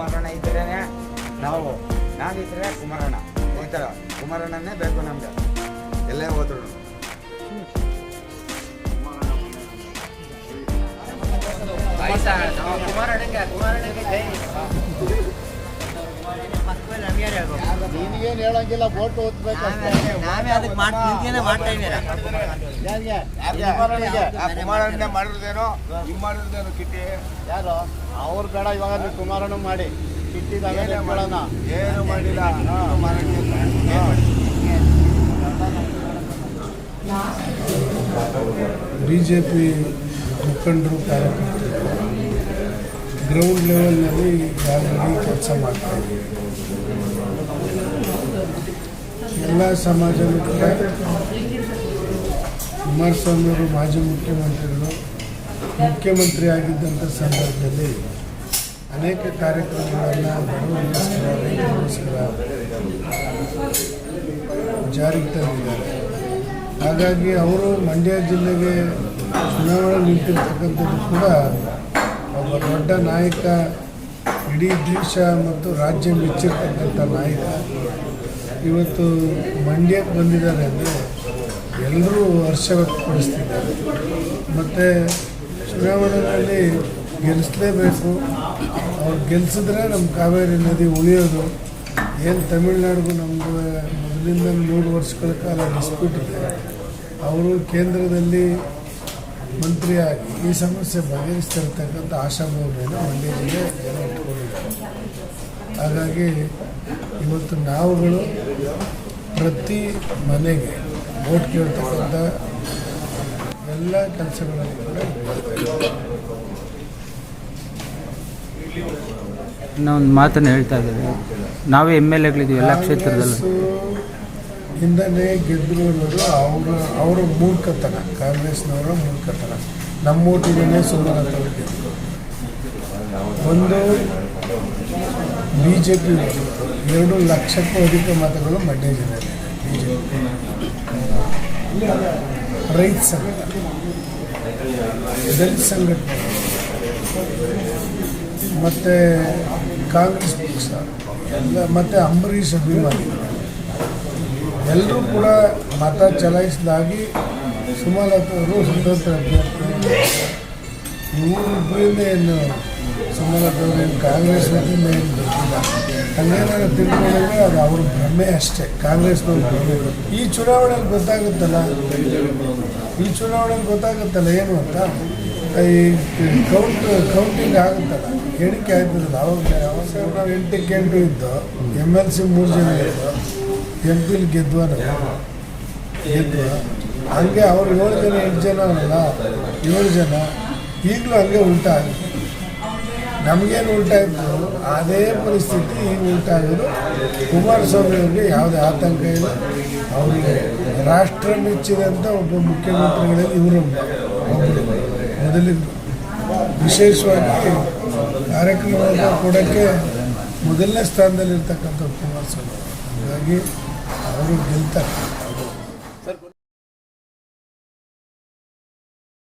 ಕುಮಾರಣ್ಣ ಇದ್ರೇ ನಾವು ನಾನಿದ್ರೆ ಕುಮಾರಣ್ಣ. ಈ ಥರ ಕುಮಾರಣ್ಣನೇ ಬೇಕು ನಮಗೆ. ಎಲ್ಲೇ ಹೋದ್ರು ಕುಮಾರಣ್ಣಗೆ ಕುಮಾರಣ್ಣಗೆ ನಿನಗೇನು ಹೇಳಂಗಿಲ್ಲ ಬೋಟ್ ಓದ್ಬೇಕು ನಾವೇ ಅದಕ್ಕೆ ಮಾಡ್ತಾ ನಿಂತ್ಕೊಂಡೇ ಮಾಡ್ತಾ ಇದ್ದೀರಾ? ಯಾರಿಗೆ? ಆ ಕುಮಾರಣ್ಣನೇ ಮಾಡಿರೋದೇನೋ? ಹಿಂಗ್ ಮಾಡಿರೋದೇನೋ ಕಿಟ್ಟಿ? ಯಾರು? ಅವ್ರು ಬೇಡ ಇವಾಗ ನೀವು ಮಾಡಿ. ಕಿಟ್ಟಿದಾಗ ಮಾಡೋಣ ಏನು ಮಾಡಿಲ್ಲ. ಕುಮಾರಣ್ಣ ಬಿ ಜೆ ಪಿ ಮುಖಂಡರು ಕಾರ್ಯಕರ್ತರು. ಗ್ರೌಂಡ್ ಲೆವೆಲ್ನಲ್ಲಿ ಆಲ್ರೆಡಿ ಕೆಲಸ ಮಾಡ್ತಾ ಇದ್ದೀವಿ ಎಲ್ಲ ಸಮಾಜನೂ ಕೂಡ ಕುಮಾರಸ್ವಾಮಿಯವರು ಮಾಜಿ ಮುಖ್ಯಮಂತ್ರಿಗಳು, ಮುಖ್ಯಮಂತ್ರಿ ಆಗಿದ್ದಂಥ ಸಂದರ್ಭದಲ್ಲಿ ಅನೇಕ ಕಾರ್ಯಕ್ರಮಗಳನ್ನು ಬಡವರಿಗೋಸ್ಕರ ರೈತರಿಗೋಸ್ಕರ ಜಾರಿಗೆ ತಂದಿದ್ದಾರೆ. ಹಾಗಾಗಿ ಅವರು ಮಂಡ್ಯ ಜಿಲ್ಲೆಗೆ ಚುನಾವಣೆ ನಿಂತಿರ್ತಕ್ಕಂಥದ್ದು ಕೂಡ ದೊಡ್ಡ ನಾಯಕ ಇಡೀ ದೇಶ ಮತ್ತು ರಾಜ್ಯ ಮೆಚ್ಚಿರ್ತಕ್ಕಂಥ ನಾಯಕ. ಇವತ್ತು ಮಂಡ್ಯಕ್ಕೆ ಬಂದಿದ್ದಾರೆ ಅಂದರೆ ಎಲ್ಲರೂ ಹರ್ಷ ವ್ಯಕ್ತಪಡಿಸ್ತಿದ್ದಾರೆ ಮತ್ತು ಚುನಾವಣೆಯಲ್ಲಿ ಗೆಲ್ಲಿಸಲೇಬೇಕು ಅವ್ರು ಗೆಲ್ಲಿಸಿದ್ರೆ ನಮ್ಮ ಕಾವೇರಿ ನದಿ ಉಳಿಯೋದು. ಏನು ತಮಿಳ್ನಾಡಿಗೂ ನಮ್ಮದು ಮೊದಲಿಂದ ನೂರು ವರ್ಷಗಳ ಕಾಲ ಡಿಸ್ಪ್ಯೂಟ್ ಇದೆ. ಅವರು ಕೇಂದ್ರದಲ್ಲಿ ಮಂತ್ರಿಯಾಗಿ ಈ ಸಮಸ್ಯೆ ಬಗೆಹರಿಸ್ತಿರ್ತಕ್ಕಂಥ ಆಶಾಭಾವನೆಯನ್ನು ಮಂಡ್ಯ ಜಿಲ್ಲೆ ಜನ ಇಟ್ಕೊಂಡಿದ್ದಾರೆ ಹಾಗಾಗಿ ಇವತ್ತು ನಾವುಗಳು ಪ್ರತಿ ಮನೆಗೆ ವೋಟ್ ಕೇಳ್ತಕ್ಕಂಥ ಎಲ್ಲ ಕೆಲಸಗಳನ್ನು ಕೂಡ ನಾವೊಂದು ಒಂದು ಮಾತನ್ನು ಹೇಳ್ತಾ ಇದ್ದೇವೆ ನಾವೇ ಎಂ ಎಲ್ ಎಗಳಿದ್ದೀವಿ ಎಲ್ಲ ಕ್ಷೇತ್ರದಲ್ಲೂ. ಇಂದನೇ ಗೆದ್ದರು ಅನ್ನೋದು ಅವರ ಅವರ ಮೂರ್ಖತನ, ಕಾಂಗ್ರೆಸ್ನವರ ಮೂರ್ಖತನ. ನಮ್ಮ ಸುಮ್ಮನೆ ಗೆದ್ರು. ಒಂದು ಬಿ ಜೆ ಪಿ ಎರಡು ಲಕ್ಷಕ್ಕೂ ಅಧಿಕ ಮತಗಳು ಮಂಡ್ಯ ಜಿಲ್ಲೆಯಲ್ಲಿ ಬಿ ಜೆ ಪಿ ರೈತ ಸಂಘಟನೆ ದಲಿತ ಸಂಘಟನೆ. ಮತ್ತು ಕಾಂಗ್ರೆಸ್ ಪಕ್ಷ, ಎಲ್ಲ ಮತ್ತು ಅಂಬರೀಷ್ ಅಭಿಮಾನಿಗಳು. ಎಲ್ಲರೂ ಕೂಡ ಮತ ಚಲಾಯಿಸಿದಾಗಿ ಸುಮಲತವರು ಸ್ವತಂತ್ರ ಅಭ್ಯರ್ಥಿ ಇವರಿಬ್ಬರಿಂದ ಏನು ಸುಮಲತಾ ಏನು ಕಾಂಗ್ರೆಸ್ ವತಿಯಿಂದ ಏನು ಗೊತ್ತಿಲ್ಲ. ಹಂಗೇನಾದ್ರು ತಿಳ್ಕೊಂಡ್ರೆ ಅದು ಅವ್ರ ಭ್ರಮೆ ಅಷ್ಟೇ. ಕಾಂಗ್ರೆಸ್ನವ್ರ ಭ್ರಮೆ. ಈ ಚುನಾವಣೆಯಲ್ಲಿ ಗೊತ್ತಾಗುತ್ತಲ್ಲ? ಈ ಚುನಾವಣೆಯಲ್ಲಿ ಗೊತ್ತಾಗುತ್ತಲ್ಲ ಏನು ಅಂತ? ಈ ಕೌಂಟ್ ಕೌಂಟಿಂಗ್ ಆಗುತ್ತಲ್ಲ. ಎಣಿಕೆ ಆಯ್ತದಲ್ಲ. ಅವಾಗ ಅವಾಗ ನಾವು ಎಂಟಕ್ಕೆ ಎಂಟು ಇದ್ದು ಎಂ ಎಲ್ ಸಿ ಮೂರು ಜನ ಇದ್ದು ಎಂ ಪಿಲಿ ಗೆದ್ವ. ಗೆದ್ದು ಹಂಗೆ ಅವ್ರು ಏಳು ಜನ, ಎಂಟು ಜನ ಅಲ್ಲ, ಏಳು ಜನ. ಈಗಲೂ ಹಂಗೆ ಉಲ್ಟಾ ಆಗಿದೆ. ನಮಗೇನು ಉಲ್ಟಾ ಇತ್ತು? ಅದೇ ಪರಿಸ್ಥಿತಿ ಈಗ ಉಲ್ಟಾ ಆಗೋದು. ಕುಮಾರಸ್ವಾಮಿ ಅವ್ರಿಗೆ ಯಾವುದೇ ಆತಂಕ ಇಲ್ಲ. ಅವರಿಗೆ ರಾಷ್ಟ್ರ ಮೆಚ್ಚಿದಂಥ ಒಬ್ಬ ಮುಖ್ಯಮಂತ್ರಿಗಳಲ್ಲಿ ಇವರು ಮೊದಲಿಂದ ವಿಶೇಷವಾಗಿ ಕಾರ್ಯಕ್ರಮವನ್ನು ಕೊಡೋಕ್ಕೆ ಮೊದಲನೇ ಸ್ಥಾನದಲ್ಲಿರ್ತಕ್ಕಂಥ ಕುಮಾರಸ್ವಾಮಿ. ಹಾಗಾಗಿ ಅವರು ಗೆಲ್ತಾರೆ